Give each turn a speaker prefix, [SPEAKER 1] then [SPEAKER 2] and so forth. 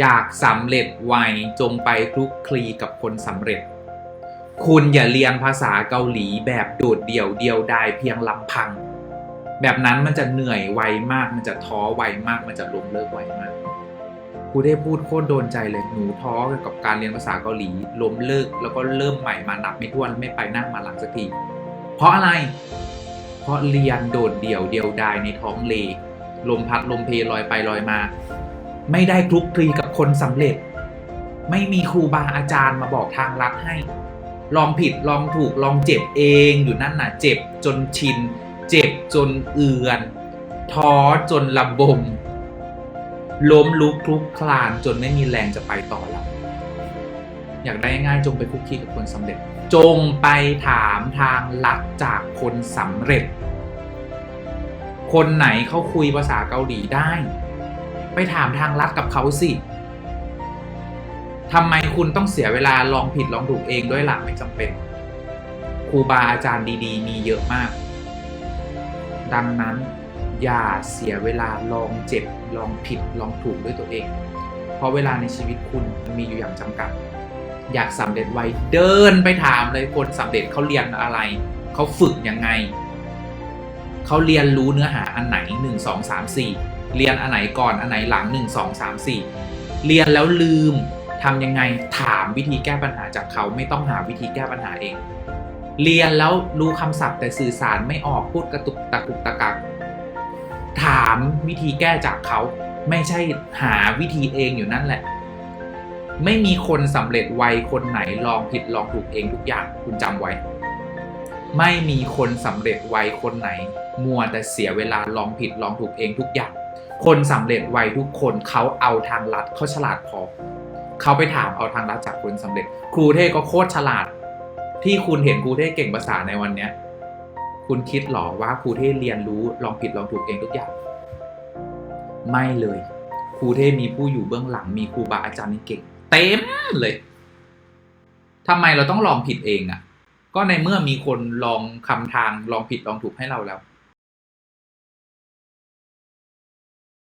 [SPEAKER 1] อยากสำเร็จไวจงไปคลุกคลีกับคนสำเร็จ คุณอย่าเรียนภาษาเกาหลีแบบโดดเดี่ยวเดียวดายเพียงลำพัง แบบนั้นมันจะเหนื่อยไวมาก มันจะท้อไวมาก มันจะล้มเลิกไวมากครูได้พูดโคตรโดนใจเลยหนูท้อกับการเรียนภาษาเกาหลีล้มเลิกแล้วก็เริ่มใหม่มานับไม่ถ้วนไม่ไปหน้ามาหลังสักที เพราะอะไร เพราะเรียนโดดเดี่ยวเดียวดายในท้องเลลมพัดลมเพลอยไปลอยมา ไม่ได้คลุกคลีกับคนสำเร็จ ไม่มีครูบาอาจารย์มาบอกทางลัดให้ ลองผิดลองถูกลองเจ็บเองอยู่นั่นน่ะ เจ็บจนชิน เจ็บจนเอือน ท้อจนระบม ล้มลุกคลุกคลานจนไม่มีแรงจะไปต่อแล้วอยากได้ง่ายจงไปคุกคีกับคนสำเร็จ จงไปถามทางลัดจากคนสำเร็จ คนไหนเขาคุยภาษาเกาหลีได้ ไปถามทางลัดกับเขาสิทำไมคุณต้องเสียเวลาลองผิดลองถูกเองด้วยหลักไม่จำเป็นครูบาอาจารย์ดีๆ มีเยอะมาก ดังนั้นอย่าเสียเวลาลองเจ็บลองผิดลองถูกด้วยตัวเอง เพราะเวลาในชีวิตคุณมีอยู่อย่างจำกัด อยากสำเร็จไวเดินไปถามเลยคนสำเร็จเขาเรียนอะไร เขาฝึกยังไง เขาเรียนรู้เนื้อหาอันไหน1 2 3 4 เรียนอันไหนก่อนอันไหนหลัง 1 2 3 4 เรียนแล้วลืมทำยังไงถามวิธีแก้ปัญหาจากเขาไม่ต้องหาวิธีแก้ปัญหาเอง เรียนแล้วรู้คำศัพท์แต่สื่อสารไม่ออกพูดกระตุกตะกุกตะกักถามวิธีแก้จากเขาไม่ใช่หาวิธีเองอยู่นั่นแหละ ไม่มีคนสำเร็จไวคนไหนลองผิดลองถูกเองทุกอย่างคุณจำไว้ ไม่มีคนสำเร็จไวคนไหน มัวแต่เสียเวลาลองผิดลองถูกเองทุกอย่าง คนสำเร็จไวทุกคนเขาเอาทางลัดเขาฉลาดพอเขาไปถามเอาทางลัดจากคนสำเร็จ ครูเท่ก็โคตรฉลาด ที่คุณเห็นครูเท่เก่งภาษาในวันเนี้ยคุณคิดหรอว่าครูเท่เรียนรู้ลองผิดลองถูกเองทุกอย่าง ไม่เลยครูเท่มีผู้อยู่เบื้องหลังมีครูบาอาจารย์นี่เก่ง เต็มเลยทำไมเราต้องลองผิดเองอะ่ะ ก็ในเมื่อมีคนลองคำทางลองผิดลองถูกให้เราแล้ว